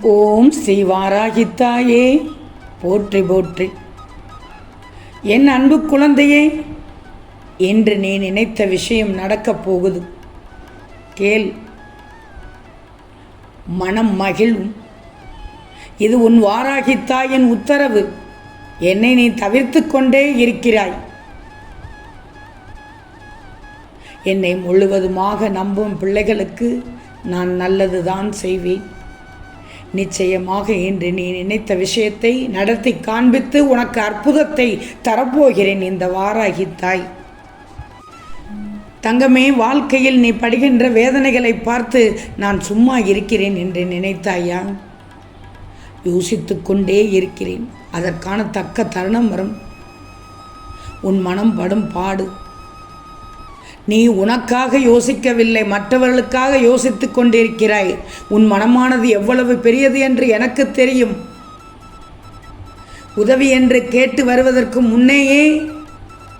ஓம் ஸ்ரீ வாராகித்தாயே போற்றி போற்றி. என் அன்பு குழந்தையே என்று நீ நினைத்த விஷயம் நடக்கப் போகுது. கேள். மனம் மகிழும். இது உன் வாராகித்தாயின் உத்தரவு. என்னை நீ தவிர்த்து கொண்டே இருக்கிறாய். என்னை முழுவதுமாக நம்பும் பிள்ளைகளுக்கு நான் நல்லதுதான் செய்வேன். நிச்சயமாக இன்று நீ நினைத்த விஷயத்தை நடத்தி காண்பித்து உனக்கு அற்புதத்தை தரப்போகிறேன் இந்த வாராகி தாய் தங்கமே வாழ்க்கையில் நீ படுகின்ற வேதனைகளை பார்த்து நான் சும்மா இருக்கிறேன் என்று நினைத்தாயா? யோசித்து கொண்டே இருக்கிறேன். அதற்கான தக்க தருணம் வரும். உன் மனம் படும் பாடு. நீ உனக்காக யோசிக்கவில்லை மற்றவர்களுக்காக யோசித்துக் கொண்டிருக்கிறாய். உன் மனமானது எவ்வளவு பெரியது என்று எனக்கு தெரியும். உதவி என்று கேட்டு வருவதற்கு முன்னேயே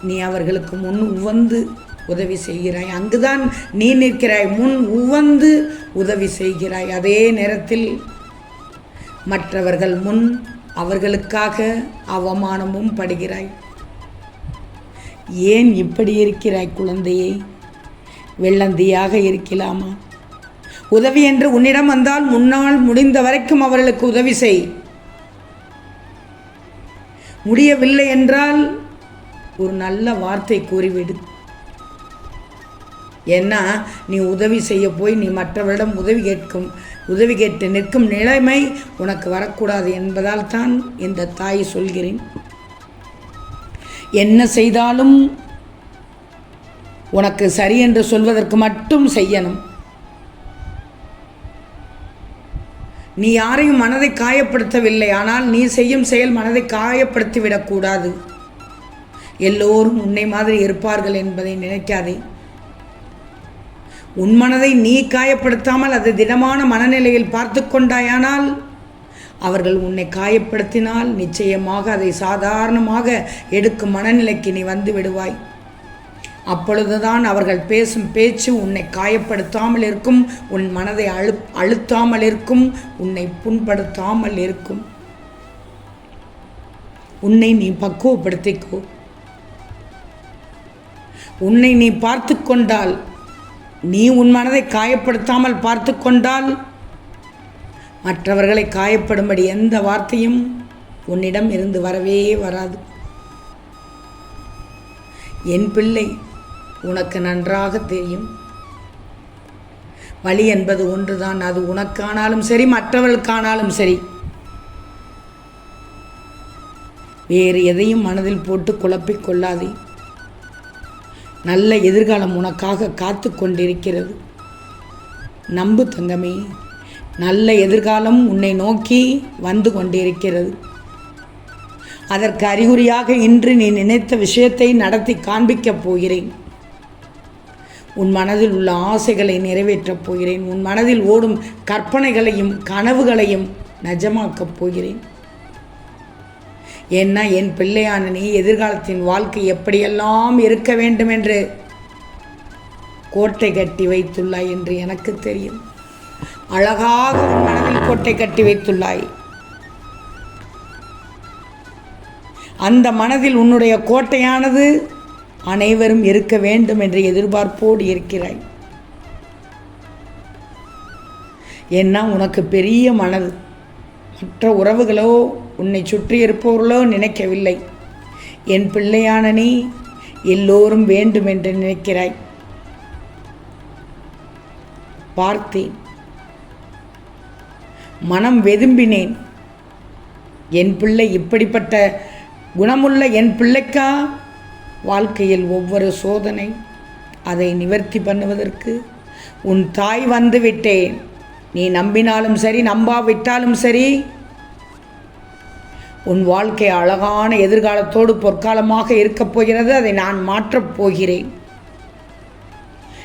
நீ அவர்களுக்கு முன் உவந்து உதவி செய்கிறாய். அங்குதான் நீ நிற்கிறாய் முன் உவந்து உதவி செய்கிறாய். அதே நேரத்தில் மற்றவர்கள் முன் அவர்களுக்காக அவமானமும் படுகிறாய். ஏன் இப்படி இருக்கிறாய் குழந்தையே? வெள்ளந்தியாக இருக்கலாமா? உதவி என்று உன்னிடம் வந்தால் முன்னால் முடிந்த வரைக்கும் அவர்களுக்கு உதவி செய். முடியவில்லை என்றால் ஒரு நல்ல வார்த்தை கூறிவிடு. ஏன்னா நீ உதவி செய்ய போய் நீ மற்றவரிடம் உதவி கேட்கும் உதவி கேட்டு நிற்கும் நிலைமை உனக்கு வரக்கூடாது என்பதால் தான் இந்த தாய் சொல்கிறேன். என்ன செய்தாலும் உனக்கு சரி என்று சொல்வதற்கு மட்டும் செய்யணும். நீ யாரையும் மனதை காயப்படுத்தவில்லை ஆனால் நீ செய்யும் செயல் மனதை காயப்படுத்தி விடக்கூடாது எல்லோரும் உன்னை மாதிரி இருப்பார்கள் என்பதை நினைக்காதே. உன் மனதை நீ காயப்படுத்தாமல் அது திடமான மனநிலையில் பார்த்து கொண்டாயானால் அவர்கள் உன்னை காயப்படுத்தினால் நிச்சயமாக அதை சாதாரணமாக எடுக்கும் மனநிலைக்கு நீ வந்து விடுவாய். அப்பொழுதுதான் அவர்கள் பேசும் பேச்சு உன்னை காயப்படுத்தாமல் இருக்கும் உன் மனதை அழு அழுத்தாமல் இருக்கும் உன்னை புண்படுத்தாமல் இருக்கும். உன்னை நீ பக்குவப்படுத்திக்கோ. உன்னை நீ பார்த்து கொண்டால் நீ உன் மனதை காயப்படுத்தாமல் பார்த்து கொண்டால் மற்றவர்களை காயப்படும்படி எந்த வார்த்தையும் உன்னிடம் இருந்து வரவே வராது. என் பிள்ளை உனக்கு நன்றாக தெரியும். வழி என்பது ஒன்றுதான் அது உனக்கானாலும் சரி மற்றவர்களுக்கானாலும் சரி. வேறு எதையும் மனதில் போட்டு குழப்பிக் கொள்ளாதே. நல்ல எதிர்காலம் உனக்காக காத்து கொண்டிருக்கிறது. நம்பு தங்கமே. நல்ல எதிர்காலம் உன்னை நோக்கி வந்து கொண்டிருக்கிறது. அதற்கு அறிகுறியாக இன்று நீ நினைத்த விஷயத்தை நடத்தி காண்பிக்கப் போகிறேன். உன் மனதில் உள்ள ஆசைகளை நிறைவேற்றப் போகிறேன். உன் மனதில் ஓடும் கற்பனைகளையும் கனவுகளையும் நஜமாக்கப் போகிறேன். ஏன்னா என் பிள்ளையான நீ எதிர்காலத்தின் வாழ்க்கை எப்படியெல்லாம் இருக்க வேண்டும் என்று கோட்டை கட்டி வைத்துள்ளாய் என்று எனக்கு தெரியும். அழகாக உன் மனதில் கோட்டை கட்டி வைத்துள்ளாய். அந்த மனதில் உன்னுடைய கோட்டையானது அனைவரும் இருக்க வேண்டும் என்ற எதிர்பார்ப்போடு இருக்கிறாய். ஏன்னா உனக்கு பெரிய மனது. மற்ற உறவுகளோ உன்னை சுற்றி இருப்பவர்களோ நினைக்கவில்லை. என் பிள்ளையான நீ எல்லோரும் வேண்டும் என்று நினைக்கிறாய். பார்த்தேன். மனம் வெதும்பினேன். என் பிள்ளை இப்படிப்பட்ட குணமுள்ள என் பிள்ளைக்கா? வாழ்க்கையில் ஒவ்வொரு சோதனை அதை நிவர்த்தி பண்ணுவதற்கு உன் தாய் வந்து விட்டேன். நீ நம்பினாலும் சரி நம்பாவிட்டாலும் சரி உன் வாழ்க்கை அழகான எதிர்காலத்தோடு பொற்காலமாக இருக்கப் போகிறது அதை நான் மாற்றப் போகிறேன்.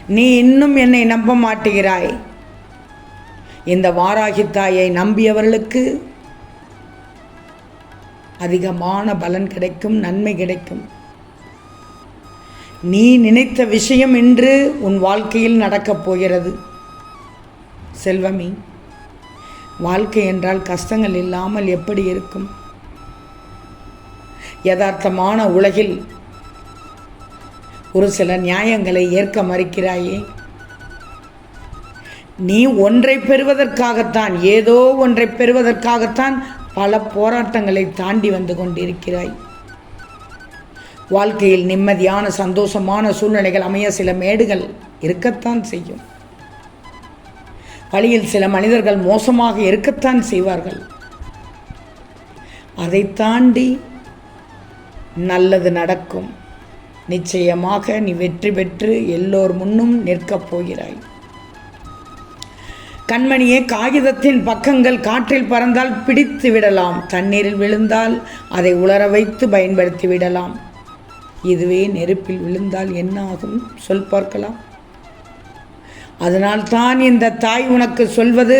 நீ இன்னும் என்னை நம்ப மாட்டுகிறாய். இந்த வாராகி தாயை நம்பியவர்களுக்கு அதிகமான பலன் கிடைக்கும் நன்மை கிடைக்கும். நீ நினைத்த விஷயம் இன்று உன் வாழ்க்கையில் நடக்கப் போகிறது. செல்வமி வாழ்க்கை என்றால் கஷ்டங்கள் இல்லாமல் எப்படி இருக்கும்? யதார்த்தமான உலகில் ஒரு சில நியாயங்களை ஏற்க மறுக்கிறாயே. நீ ஒன்றை பெறுவதற்காகத்தான் ஏதோ ஒன்றை பெறுவதற்காகத்தான் பல போராட்டங்களை தாண்டி வந்து கொண்டிருக்கிறாய். வாழ்க்கையில் நிம்மதியான சந்தோஷமான சூழ்நிலைகள் அமைய சில மேடுகள் இருக்கத்தான் செய்யும். வழியில் சில மனிதர்கள் மோசமாக இருக்கத்தான் செய்வார்கள். அதை தாண்டி நல்லது நடக்கும். நிச்சயமாக நீ வெற்றி பெற்று எல்லோர் முன்னும் நிற்கப் போகிறாய். கண்மணியே காகிதத்தின் பக்கங்கள் காற்றில் பறந்தால் பிடித்து விடலாம். தண்ணீரில் விழுந்தால் அதை உலர வைத்து பயன்படுத்தி விடலாம். இதுவே நெருப்பில் விழுந்தால் என்ன ஆகும்? சொல் பார்க்கலாம். அதனால் தான் இந்த தாய் உனக்கு சொல்வது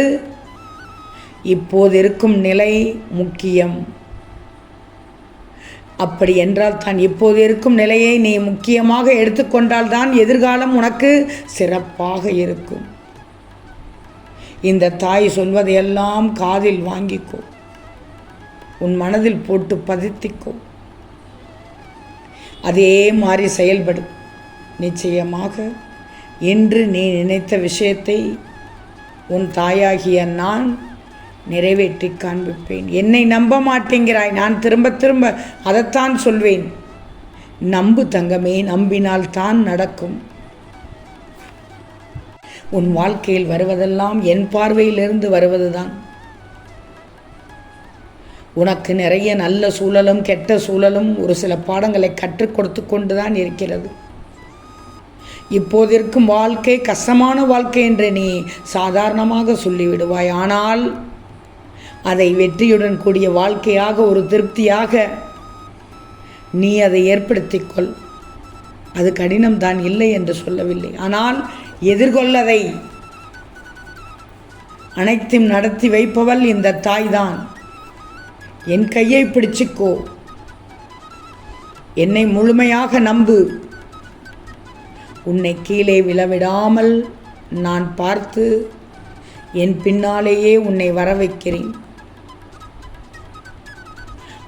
இப்போது இருக்கும் நிலை முக்கியம். அப்படி என்றால் தான் இப்போது இருக்கும் நிலையை நீ முக்கியமாக எடுத்துக்கொண்டால் தான் எதிர்காலம் உனக்கு சிறப்பாக இருக்கும். இந்த தாய் சொல்வதையெல்லாம் காதில் வாங்கிக்கோ. உன் மனதில் போட்டு பதித்திக்கோ. அதே மாதிரி செயல்படும் நிச்சயமாக இன்று நீ நினைத்த விஷயத்தை உன் தாயாகிய நான் நிறைவேற்றி காண்பிப்பேன். என்னை நம்ப மாட்டேங்கிறாய். நான் திரும்ப திரும்ப அதைத்தான் சொல்வேன். நம்பு தங்கமே நம்பினால் தான் நடக்கும். உன் வாழ்க்கையில் வருவதெல்லாம் என் பார்வையிலிருந்து வருவதுதான். உனக்கு நிறைய நல்ல சூழலும் கெட்ட சூழலும் ஒரு சில பாடங்களை கற்றுக் கொடுத்து கொண்டு தான் இருக்கிறது இப்போதிருக்கும் வாழ்க்கை கஷ்டமான வாழ்க்கை என்று நீ சாதாரணமாக சொல்லிவிடுவாய். ஆனால் அதை வெற்றியுடன் கூடிய வாழ்க்கையாக ஒரு திருப்தியாக நீ அதை ஏற்படுத்திக்கொள் அது கடினம்தான் இல்லை என்று சொல்லவில்லை. ஆனால் எதிர்கொள்ளதை அனைத்தும் நடத்தி வைப்பவள் இந்த தாய்தான். என் கையை பிடிச்சிக்கோ. என்னை முழுமையாக நம்பு. உன்னை கீழே விழவிடாமல் நான் பார்த்து என் பின்னாலேயே உன்னை வர வைக்கிறேன்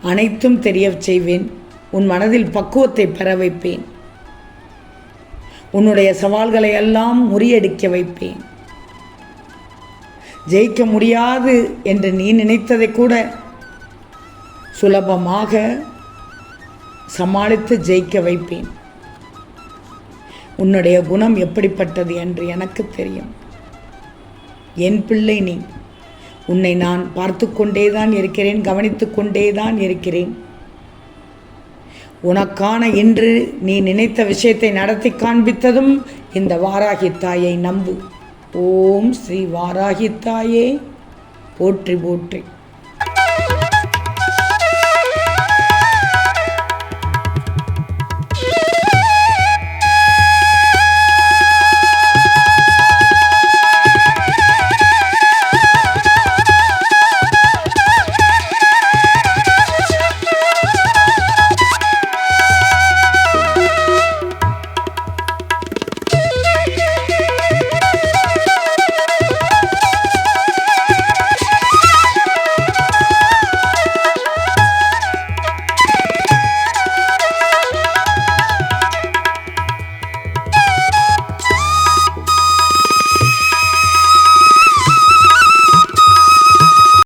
அனைத்தும் தெரியச் செய்வேன். உன் மனதில் பக்குவத்தை பெற வைப்பேன். உன்னுடைய சவால்களை எல்லாம் முறியடிக்க வைப்பேன். ஜெயிக்க முடியாது என்று நீ நினைத்ததை கூட சுலபமாக சமாளித்து ஜெயிக்க வைப்பேன். உன்னுடைய குணம் எப்படிப்பட்டது என்று எனக்கு தெரியும். என் பிள்ளை நீ. உன்னை நான் பார்த்து கொண்டே தான் இருக்கிறேன் கவனித்து கொண்டே தான் இருக்கிறேன். உனக்கான இன்று நீ நினைத்த விஷயத்தை நடத்தி காண்பித்ததும் இந்த வாராகி தாயை நம்பு. ஓம் ஸ்ரீ வாராகி தாயே. போற்றி போற்றி.